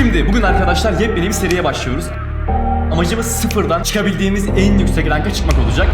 Şimdi bugün arkadaşlar yepyeni bir seriye başlıyoruz. Amacımız sıfırdan çıkabildiğimiz en yüksek ranka çıkmak olacak.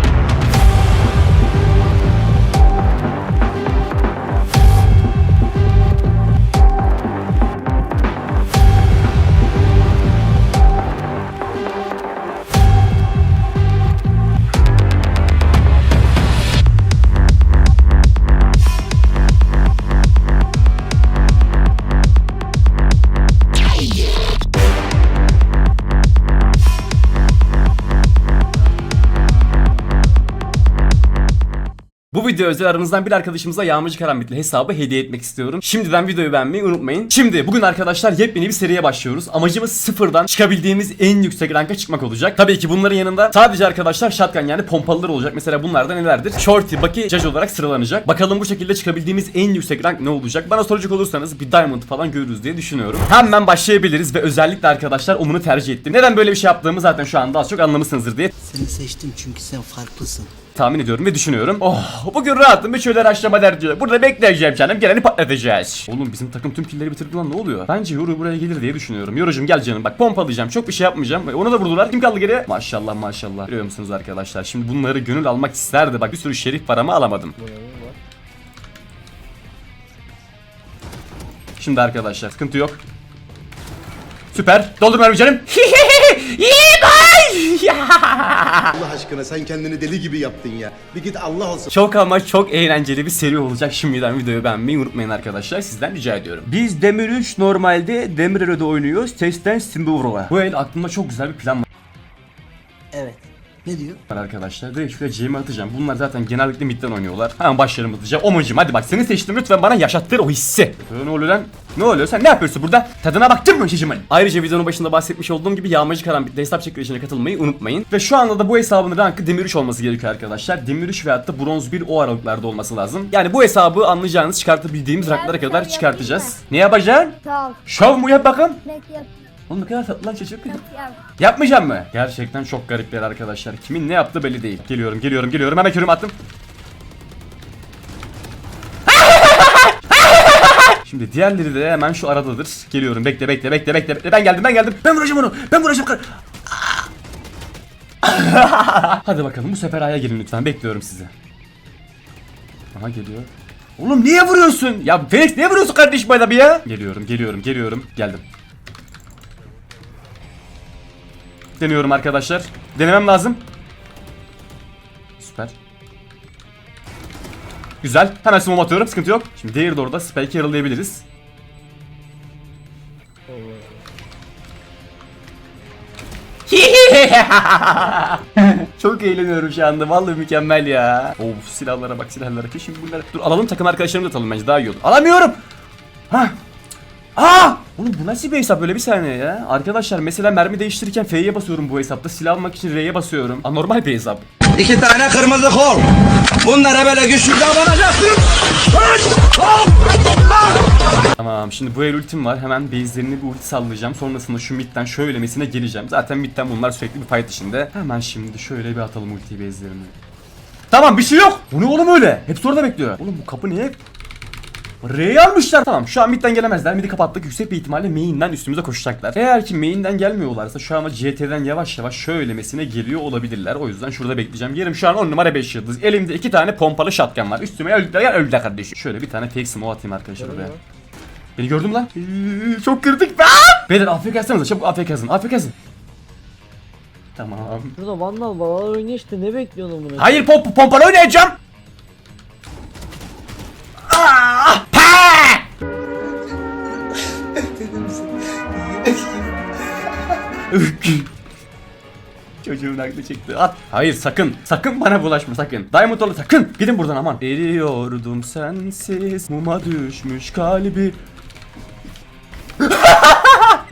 Bu video özel aranızdan bir arkadaşımıza Yağmacı Karambitli hesabı hediye etmek istiyorum. Şimdiden videoyu beğenmeyi unutmayın. Şimdi bugün arkadaşlar yepyeni bir seriye başlıyoruz. Amacımız sıfırdan çıkabildiğimiz en yüksek ranka çıkmak olacak. Tabii ki bunların yanında sadece arkadaşlar shotgun yani pompalılar olacak. Mesela bunlar da nelerdir? Shorty, Bucky, Judge olarak sıralanacak. Bakalım bu şekilde çıkabildiğimiz en yüksek rank ne olacak? Bana soracak olursanız bir diamond falan görürüz diye düşünüyorum. Hemen başlayabiliriz ve özellikle arkadaşlar onu tercih ettim. Neden böyle bir şey yaptığımı zaten şu anda az çok anlamışsınızdır diye Seni seçtim çünkü sen farklısın. Tahmin ediyorum ve düşünüyorum. Oh bugün rahatım bir şöyle raşlama derdi. Burada bekleyeceğim canım geleni patlatacağız. Oğlum bizim takım tüm killeri bitirdi lan ne oluyor? Bence Yoru buraya gelir diye düşünüyorum. Yorucum gel canım bak pompalayacağım çok bir şey yapmayacağım. Onu da vurdular kim kaldı geriye? Maşallah maşallah. Görüyor musunuz arkadaşlar? Şimdi bunları gönül almak isterdi. Bak bir sürü şerif paramı alamadım. Şimdi arkadaşlar sıkıntı yok. Süper. Doldur mermi canım. Allah aşkına sen kendini deli gibi yaptın ya. Bir git Allah olsun. Çok ama çok eğlenceli bir seri olacak. Şimdiden videoyu beğenmeyi unutmayın arkadaşlar. Sizden rica ediyorum. Biz Demir 3 normalde Demiröre'de oynuyoruz. Testten Simburg'a. Bu el aklımda çok güzel bir plan Evet. Ne diyor? arkadaşlar. Direkt şuraya CM atacağım. Bunlar zaten genellikle midden oynuyorlar. Hemen başlarım hızlıca. Omacım hadi bak seni seçtim lütfen bana yaşattır o hissi. Ee, ne oluyor lan? Ne oluyor? Sen ne yapıyorsun burada? Tadına baktın mı şişimin? Ayrıca videonun başında bahsetmiş olduğum gibi Yağmacı Karambit'le hesap çekilişine katılmayı unutmayın. Ve şu anda da bu hesabın rankı Demir 3 olması gerekiyor arkadaşlar. Demir 3 veyahut da Bronz 1 o aralıklarda olması lazım. Yani bu hesabı anlayacağınız çıkartabildiğimiz ranklara kadar çıkartacağız. Ne yapacaksın? Şov mu yap bakalım? Bekle. Oğlum ne kadar tatlı lan çocuk. Yap. Yapmayacağım mı? Gerçekten çok garipler arkadaşlar. Kimin ne yaptığı belli değil. Geliyorum, geliyorum, geliyorum. Hemen körüm attım. Şimdi diğerleri de hemen şu aradadır. Geliyorum. Bekle, bekle, bekle, bekle. bekle. Ben geldim, ben geldim. Ben vuracağım onu. Ben vuracağım. Hadi bakalım bu sefer aya girin lütfen. Bekliyorum sizi. Aha geliyor. Oğlum niye vuruyorsun? Ya Felix niye vuruyorsun kardeşim adamı ya? Geliyorum, geliyorum, geliyorum. Geldim. Deniyorum arkadaşlar. Denemem lazım. Süper. Güzel. Hemen smoke atıyorum. Sıkıntı yok. Şimdi diğeri de orada. Spike'i yaralayabiliriz. Çok eğleniyorum şu anda. Vallahi mükemmel ya. Of silahlara bak silahlara. Şimdi bunları. Dur alalım takım arkadaşlarımı da atalım bence daha iyi olur. Alamıyorum. Ha. Aa! Oğlum bu nasıl bir hesap böyle bir saniye ya? Arkadaşlar mesela mermi değiştirirken F'ye basıyorum bu hesapta. Silah almak için R'ye basıyorum. Anormal bir hesap. İki tane kırmızı kol. Bunlara böyle güçlü davranacaksın. Tamam şimdi bu el ultim var. Hemen base'lerini bir ulti sallayacağım. Sonrasında şu midden şöylemesine geleceğim. Zaten midden bunlar sürekli bir fight içinde. Hemen şimdi şöyle bir atalım ulti base'lerini. Tamam bir şey yok. Bu ne oğlum öyle? Hepsi orada bekliyor. Oğlum bu kapı niye? R'yi almışlar. Tamam şu an midden gelemezler. Midi kapattık. Yüksek bir ihtimalle main'den üstümüze koşacaklar. Eğer ki main'den gelmiyorlarsa şu an CT'den yavaş yavaş şöylemesine geliyor olabilirler. O yüzden şurada bekleyeceğim. Yerim şu an 10 numara 5 yıldız. Elimde iki tane pompalı shotgun var. Üstüme öldüler ya öldüler kardeşim. Şöyle bir tane fake smoke atayım arkadaşlar oraya. Beni gördün mü lan? Ee, Çok kırdık be. Beyler AFK yazsanıza çabuk AFK yazın. AFK yazın. Tamam. Burada Vandal babalar oynuyor işte ne bekliyorsun bunu? Hayır pomp pompalı oynayacağım. Ah! Çocuğun aklı çıktı. At. Hayır sakın. Sakın bana bulaşma sakın. Diamond ol sakın. Gidin buradan aman. Eriyordum sensiz. Muma düşmüş kalbi.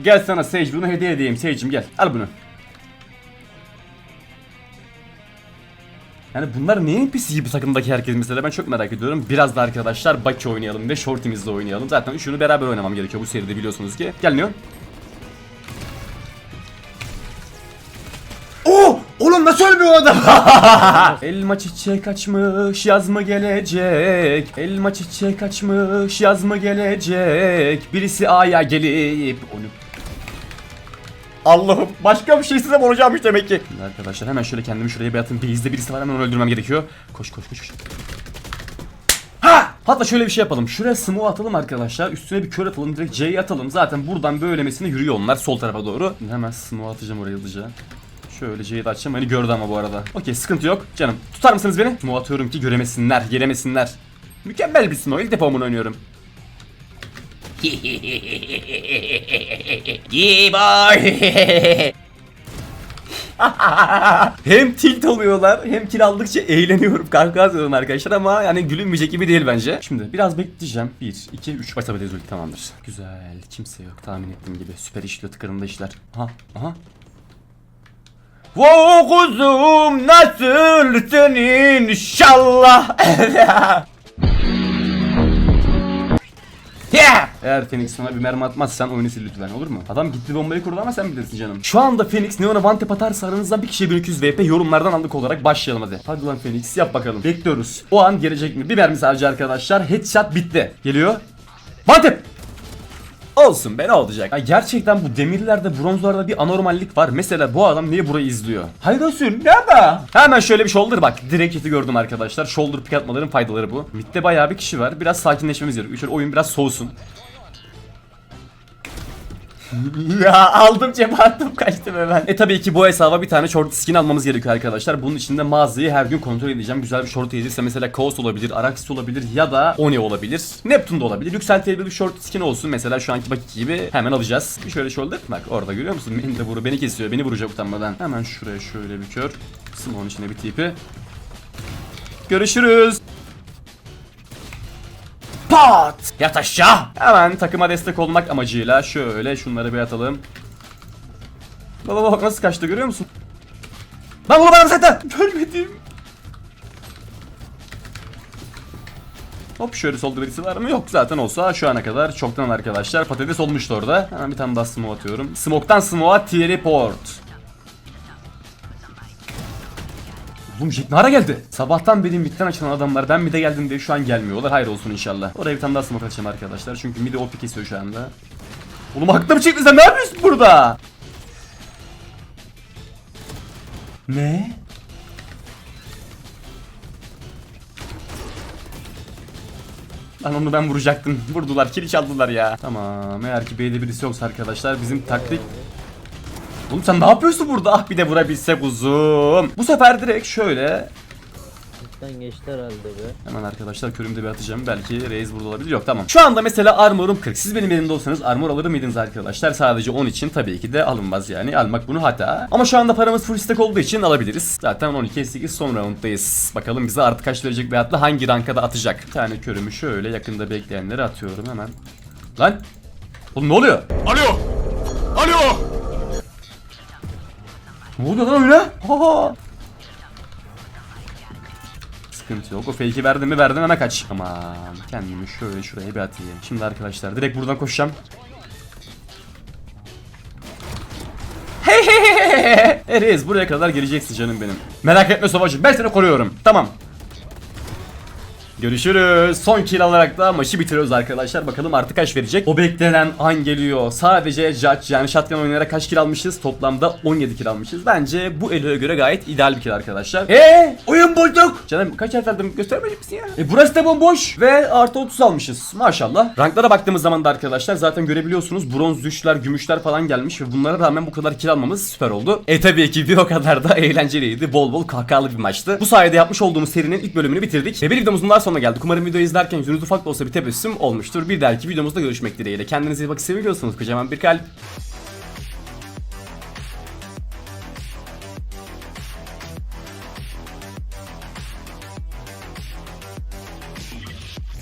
gel sana Sage bunu hediye edeyim Sage'im gel. Al bunu. Yani bunlar neyin pisi gibi takımdaki herkes mesela ben çok merak ediyorum. Biraz da arkadaşlar Baki oynayalım ve Shorty'mizle oynayalım. Zaten üçünü beraber oynamam gerekiyor bu seride biliyorsunuz ki. Gel Neon. Ölmüyor adam? Elma çiçek açmış yaz mı gelecek? Elma çiçek açmış yaz mı gelecek? Birisi A'ya gelip onu Allah'ım başka bir şey size olacakmış demek ki. Şimdi arkadaşlar hemen şöyle kendimi şuraya bir atın. Base'de birisi var hemen onu öldürmem gerekiyor. Koş koş koş. koş. Ha! Hatta şöyle bir şey yapalım. Şuraya smoke atalım arkadaşlar. Üstüne bir kör atalım. Direkt C'yi atalım. Zaten buradan böylemesine yürüyor onlar sol tarafa doğru. Hemen smoke atacağım oraya hızlıca. Şöyle C'yi de açacağım. Beni gördü ama bu arada. Okey sıkıntı yok. Canım tutar mısınız beni? Smoke atıyorum ki göremesinler, gelemesinler. Mükemmel bir smoke. İlk defa bunu oynuyorum. hem tilt oluyorlar hem kill aldıkça eğleniyorum kanka atıyorum arkadaşlar ama yani gülünmeyecek gibi değil bence. Şimdi biraz bekleyeceğim. 1, 2, 3 başlamayacağız ulti tamamdır. Güzel kimse yok tahmin ettiğim gibi süper işliyor tıkırında işler. Aha aha. Wow kuzum nasılsın inşallah. Yeah! Eğer Phoenix sana bir mermi atmazsan oyunu sil lütfen olur mu? Adam gitti bombayı kurdu ama sen bilirsin canım. Şu anda Phoenix Neon'a one tap atarsa aranızdan bir kişiye 1200 VP yorumlardan aldık olarak başlayalım hadi. Hadi lan Phoenix yap bakalım. Bekliyoruz. O an gelecek mi? Bir mermi sadece arkadaşlar. Headshot bitti. Geliyor. One tap! Olsun be ne olacak? Ya gerçekten bu demirlerde bronzlarda bir anormallik var. Mesela bu adam niye burayı izliyor? Hayır olsun ne ama? Hemen şöyle bir shoulder bak. Direkt hiti gördüm arkadaşlar. Shoulder pick atmaların faydaları bu. Mid'de bayağı bir kişi var. Biraz sakinleşmemiz gerekiyor. Şöyle oyun biraz soğusun. ya aldım cebe kaçtım hemen. E tabii ki bu hesaba bir tane short skin almamız gerekiyor arkadaşlar. Bunun için de mağazayı her gün kontrol edeceğim. Güzel bir short gelirse mesela Kaos olabilir, Araxis olabilir ya da Oni olabilir. Neptune da olabilir. Yükseltilebilir bir short skin olsun. Mesela şu anki baki gibi hemen alacağız. Şöyle shoulder. Bak orada görüyor musun? Beni de vuru, beni kesiyor. Beni vuracak utanmadan. Hemen şuraya şöyle bir kör. Simon içine bir tipi. Görüşürüz. Pat! Yat aşağı! Hemen takıma destek olmak amacıyla şöyle şunları bir atalım. Baba bak nasıl kaçtı görüyor musun? Lan bunu bana zaten! Görmedim. Hop şöyle solda birisi var mı? Yok zaten olsa şu ana kadar çoktan arkadaşlar patates olmuştu orada. Hemen bir tane daha smoke atıyorum. Smoke'tan smoke'a teleport. Oğlum Jet ne ara geldi? Sabahtan beri midden açılan adamlar ben mid'e geldim diye şu an gelmiyorlar. Hayır olsun inşallah. Oraya bir tane daha smoke atacağım arkadaşlar. Çünkü mid'e OP kesiyor şu anda. Oğlum aklım çıktı sen ne yapıyorsun burada? Ne? Lan onu ben vuracaktım. Vurdular, kill çaldılar ya. Tamam, eğer ki B'de birisi yoksa arkadaşlar bizim taktik Oğlum sen ne yapıyorsun burada? Ah bir de vurabilsek uzun. Bu sefer direkt şöyle Midden geçti herhalde be. Hemen arkadaşlar körümde bir atacağım. Belki Reis burada olabilir. Yok tamam. Şu anda mesela armorum 40. Siz benim elimde olsanız armor alır mıydınız arkadaşlar? Sadece 10 için tabii ki de alınmaz yani. Almak bunu hata. Ama şu anda paramız full stack olduğu için alabiliriz. Zaten 12 8 son rounddayız. Bakalım bize artı kaç verecek ve hatta hangi ranka da atacak. Bir tane körümü şöyle yakında bekleyenlere atıyorum hemen. Lan! Oğlum ne oluyor? Alo! Alo! Ne oluyor lan öyle? Ha! Sıkıntı yok. O fake'i verdim mi verdim hemen kaç. Aman kendimi şöyle şuraya bir atayım. Şimdi arkadaşlar direkt buradan koşacağım. Hey hey hey hey. Erez buraya kadar geleceksin canım benim. Merak etme Sovacım ben seni koruyorum. Tamam. Görüşürüz. Son kill alarak da maçı bitiriyoruz arkadaşlar. Bakalım artık kaç verecek. O beklenen an geliyor. Sadece Judge yani shotgun oynayarak kaç kill almışız? Toplamda 17 kill almışız. Bence bu eloya göre gayet ideal bir kill arkadaşlar. Eee oyun bulduk. Canım kaç harf verdim göstermeyecek misin ya? E burası da bomboş. Ve artı 30 almışız. Maşallah. Ranklara baktığımız zaman da arkadaşlar zaten görebiliyorsunuz. Bronz, düşler, gümüşler falan gelmiş. Ve bunlara rağmen bu kadar kill almamız süper oldu. E tabii ki bir o kadar da eğlenceliydi. Bol bol kahkahalı bir maçtı. Bu sayede yapmış olduğumuz serinin ilk bölümünü bitirdik. Ve bir videomuzun daha sonuna geldik. Umarım videoyu izlerken yüzünüz ufak da olsa bir tebessüm olmuştur. Bir dahaki videomuzda görüşmek dileğiyle. Kendinize iyi bakın seviyorsanız kocaman bir kalp.